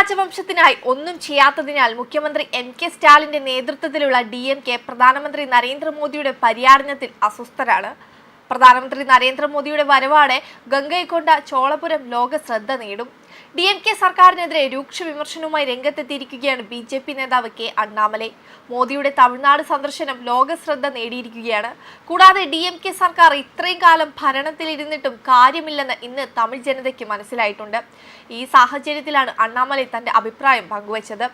രാജവംശത്തിനായി ഒന്നും ചെയ്യാത്തതിനാൽ മുഖ്യമന്ത്രി M K സ്റ്റാലിന്റെ നേതൃത്വത്തിലുള്ള ഡി എം കെ പ്രധാനമന്ത്രി നരേന്ദ്രമോദിയുടെ പര്യാടനത്തിൽ അസ്വസ്ഥരാണ്. പ്രധാനമന്ത്രി നരേന്ദ്രമോദിയുടെ വരവാടെ ഗംഗൈകൊണ്ട ചോളപുരം ലോക ശ്രദ്ധ നേടും. ഡി എം കെ സർക്കാരിനെതിരെ രൂക്ഷ വിമർശനവുമായി രംഗത്തെത്തിയിരിക്കുകയാണ് ബി ജെ പി നേതാവ് കെ അണ്ണാമലെ. മോദിയുടെ തമിഴ്നാട് സന്ദർശനം ലോക ശ്രദ്ധ നേടിയിരിക്കുകയാണ്. കൂടാതെ ഡി എം കെ സർക്കാർ ഇത്രയും കാലം ഭരണത്തിലിരുന്നിട്ടും കാര്യമില്ലെന്ന് ഇന്ന് തമിഴ് ജനതയ്ക്ക് മനസ്സിലായിട്ടുണ്ട്. ഈ സാഹചര്യത്തിലാണ് അണ്ണാമലൈ തന്റെ അഭിപ്രായം പങ്കുവച്ചത്.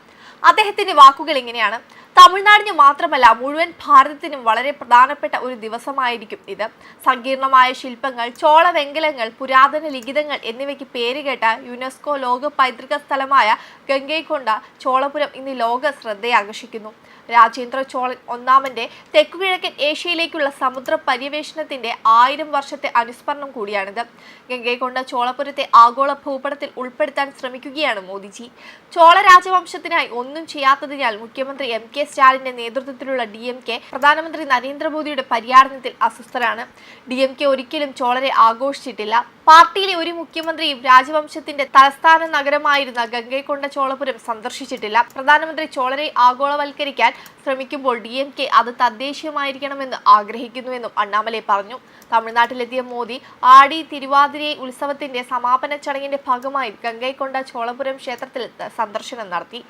അദ്ദേഹത്തിന്റെ വാക്കുകൾ ഇങ്ങനെയാണ്. തമിഴ്നാടിന് മാത്രമല്ല മുഴുവൻ ഭാരതത്തിനും വളരെ പ്രധാനപ്പെട്ട ഒരു ദിവസമായിരിക്കും ഇത്. സങ്കീർണമായ ശില്പങ്ങൾ ചോളവെങ്കലങ്ങൾ പുരാതന ലിഖിതങ്ങൾ എന്നിവയ്ക്ക് പേരുകേട്ട യുനെസ്കോ ലോക പൈതൃക സ്ഥലമായ ഗംഗൈകൊണ്ട ചോളപുരം ഇന്ന് ലോക ശ്രദ്ധയാകർഷിക്കുന്നു. രാജേന്ദ്ര ചോളൻ ഒന്നാമന്റെ തെക്കുകിഴക്കൻ ഏഷ്യയിലേക്കുള്ള സമുദ്ര പര്യവേഷണത്തിന്റെ ആയിരം വർഷത്തെ അനുസ്മരണം കൂടിയാണിത്. ഗംഗൈകൊണ്ട ചോളപുരത്തെ ആഗോള ഭൂപടത്തിൽ ഉൾപ്പെടുത്താൻ ശ്രമിക്കുകയാണ് മോദിജി. ചോള രാജവംശത്തിനായി ഒന്നും ചെയ്യാത്തതിനാൽ മുഖ്യമന്ത്രി എം കെ സ്റ്റാലിന്റെ നേതൃത്വത്തിലുള്ള ഡി എം കെ പ്രധാനമന്ത്രി നരേന്ദ്രമോദിയുടെ പര്യാടനത്തിൽ അസ്വസ്ഥരാണ്. ഡി എം കെ ഒരിക്കലും ചോളരെ ആഘോഷിച്ചിട്ടില്ല. പാർട്ടിയിലെ ഒരു മുഖ്യമന്ത്രിയും രാജവംശത്തിന്റെ തലസ്ഥാന നഗരമായിരുന്ന ഗംഗൈകൊണ്ട ചോളപുരം സന്ദർശിച്ചിട്ടില്ല. പ്രധാനമന്ത്രി ചോളരെ ആഗോളവൽക്കരിക്കാൻ ശ്രമിക്കുമ്പോൾ ഡി എം കെ അത് തദ്ദേശീയമായിരിക്കണമെന്ന് ആഗ്രഹിക്കുന്നുവെന്നും അണ്ണാമലൈ പറഞ്ഞു. തമിഴ്നാട്ടിലെത്തിയ മോദി ആടി തിരുവാതിരൈ ഉത്സവത്തിന്റെ സമാപന ചടങ്ങിന്റെ ഭാഗമായി ഗംഗൈകൊണ്ട ചോളപുരം ക്ഷേത്രത്തിൽ സന്ദർശനം നടത്തി.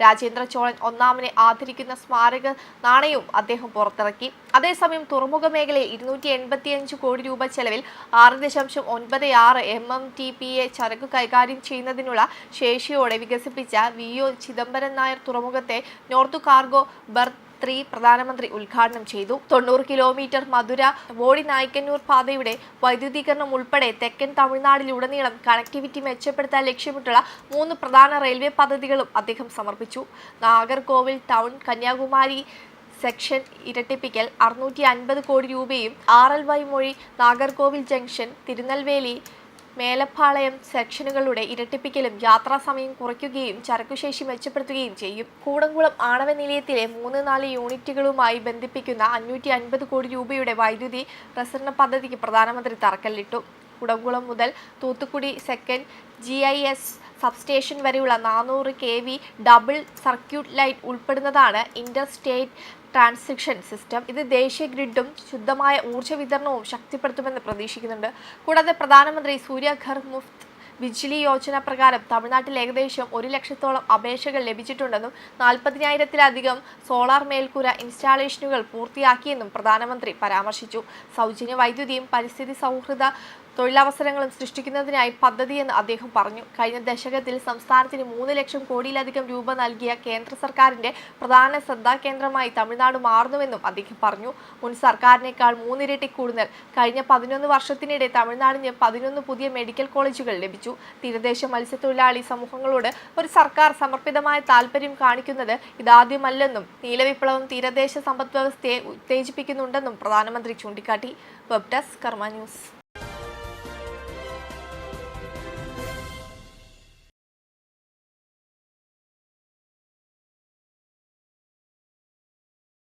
രാജേന്ദ്ര ചോളൻ ഒന്നാമനെ ആദരിക്കുന്ന സ്മാരക നാണയവും അദ്ദേഹം പുറത്തിറക്കി. അതേസമയം തുറമുഖ മേഖലയിൽ ഇരുന്നൂറ്റി എൺപത്തിയഞ്ച് കോടി രൂപ ചെലവിൽ ആറ് ദശാംശം ഒൻപത് ആറ് M M T P A ചരക്ക് കൈകാര്യം ചെയ്യുന്നതിനുള്ള ശേഷിയോടെ വികസിപ്പിച്ച വി ഒ ചിദംബരം നായർ തുറമുഖത്തെ നോർത്ത് കാർഗോ ബർത്ത് ത്രീ പ്രധാനമന്ത്രി ഉദ്ഘാടനം ചെയ്തു. തൊണ്ണൂറ് കിലോമീറ്റർ മധുര ബോഡി നായ്ക്കന്നൂർ പാതയുടെ വൈദ്യുതീകരണം ഉൾപ്പെടെ തെക്കൻ തമിഴ്നാടിലുടനീളം കണക്ടിവിറ്റി മെച്ചപ്പെടുത്താൻ ലക്ഷ്യമിട്ടുള്ള മൂന്ന് പ്രധാന റെയിൽവേ പദ്ധതികളും അദ്ദേഹം സമർപ്പിച്ചു. നാഗർകോവിൽ ടൗൺ കന്യാകുമാരി സെക്ഷൻ ഇരട്ടിപ്പിക്കൽ അറുന്നൂറ്റി അൻപത് കോടി രൂപയും ആർ എൽ വൈ മൊഴി നാഗർകോവിൽ ജംഗ്ഷൻ തിരുനെൽവേലി മേലപ്പാളയം സെക്ഷനുകളുടെ ഇരട്ടിപ്പിക്കലും യാത്രാസമയം കുറയ്ക്കുകയും ചരക്കുശേഷി മെച്ചപ്പെടുത്തുകയും ചെയ്യും. കൂടംകുളം ആണവ നിലയത്തിലെ മൂന്ന് നാല് യൂണിറ്റുകളുമായി ബന്ധിപ്പിക്കുന്ന അഞ്ഞൂറ്റി അൻപത് കോടി രൂപയുടെ വൈദ്യുതി പ്രസരണ പദ്ധതിക്ക് പ്രധാനമന്ത്രി തറക്കല്ലിട്ടു. കുടംകുളം മുതൽ Thoothukudi second G I S substation വരെയുള്ള നാനൂറ് K V double circuit light ഉൾപ്പെടുന്നതാണ് ഇന്റർ സ്റ്റേറ്റ് ട്രാൻസിക്ഷൻ സിസ്റ്റം. ഇത് ദേശീയ ഗ്രിഡും ശുദ്ധമായ ഊർജ വിതരണവും ശക്തിപ്പെടുത്തുമെന്ന് പ്രതീക്ഷിക്കുന്നുണ്ട്. കൂടാതെ പ്രധാനമന്ത്രി സൂര്യഘർ മുഫ്ത് ബിജ്ലി യോജന പ്രകാരം തമിഴ്നാട്ടിൽ ഏകദേശം ഒരു ലക്ഷത്തോളം അപേക്ഷകൾ ലഭിച്ചിട്ടുണ്ടെന്നും നാൽപ്പതിനായിരത്തിലധികം സോളാർ മേൽക്കൂര ഇൻസ്റ്റാളേഷനുകൾ പൂർത്തിയാക്കിയെന്നും പ്രധാനമന്ത്രി പരാമർശിച്ചു. സൗജന്യ വൈദ്യുതിയും പരിസ്ഥിതി സൗഹൃദ തൊഴിലവസരങ്ങളും സൃഷ്ടിക്കുന്നതിനായി പദ്ധതിയെന്ന് അദ്ദേഹം പറഞ്ഞു. കഴിഞ്ഞ ദശകത്തിൽ സംസ്ഥാനത്തിന് മൂന്ന് ലക്ഷം കോടിയിലധികം രൂപ നൽകിയ കേന്ദ്ര സർക്കാരിന്റെ പ്രധാന ശ്രദ്ധാകേന്ദ്രമായി തമിഴ്നാട് മാറുന്നുവെന്നും അദ്ദേഹം പറഞ്ഞു. മുൻ സർക്കാരിനേക്കാൾ മൂന്നിരട്ടി കൂടുതൽ കഴിഞ്ഞ പതിനൊന്ന് വർഷത്തിനിടെ തമിഴ്നാടിന് പതിനൊന്ന് പുതിയ മെഡിക്കൽ കോളേജുകൾ ലഭിച്ചു. തീരദേശ മത്സ്യത്തൊഴിലാളി സമൂഹങ്ങളോട് ഒരു സർക്കാർ സമർപ്പിതമായ താല്പര്യം കാണിക്കുന്നത് ഇതാദ്യമല്ലെന്നും നീലവിപ്ലവം തീരദേശ സമ്പദ്വ്യവസ്ഥയെ ഉത്തേജിപ്പിക്കുന്നുണ്ടെന്നും പ്രധാനമന്ത്രി ചൂണ്ടിക്കാട്ടി. Web desk Karma news.